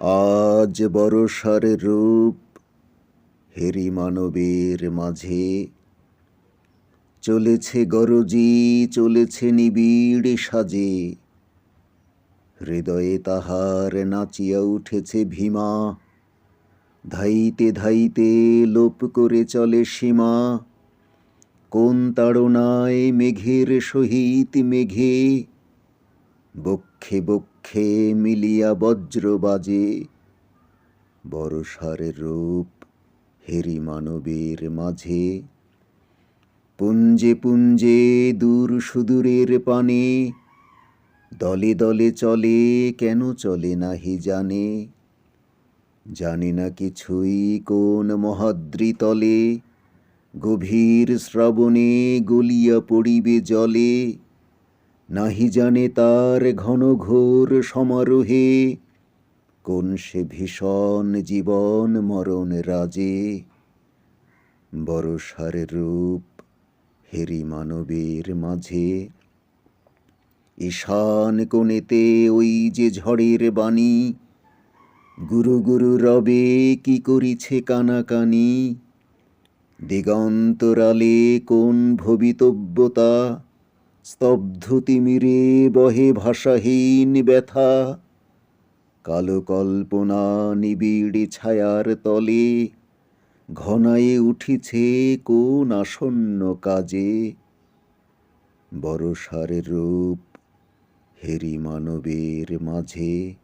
আজ বরষার রূপ হেরি মানবের মাঝে। চলেছে গরজি, চলেছে নিবিড় সাজে। হৃদয়ে তাহার নাচিয়া উঠেছে ভীমা। ধাইতে ধাইতে লোপ করে চলে সীমা। কোন তাড়নায় মেঘের সহিত মেঘে। বক্ষে বক্ষে মিলিয়া বজ্র বাজে বরষার রূপ হেরি মানবের মাঝে। পুঞ্জে পুঞ্জে দূর সুদূরের পানে, দলে দলে চলে, কেন চলে নাহি জানে। জানি না কিছুই কোন মহাদ্রি তলে, গভীর শ্রাবণে গলিয়া পড়িবে জলে। নাহি জানে তার ঘন ঘোর সমারোহে, কোন সে ভীষণ জীবন মরণ রাজে। বরষার রূপ হেরি মানবের মাঝে। ঈশান কোণেতে ওই যে ঝড়ের বাণী, গুরু গুরু রবে কি করিছে কানাকানি? দিগন্তরালে কোন ভবিতব্যতা? স্তব্ধ তিমিরে বহে ভাষাহীন ব্যথা। কালো কল্পনা নিবিড় ছায়ার তলে ঘনায়ে উঠিছে কোন আসন্ন কাজে। বরসার রূপ হেরি মানবের মাঝে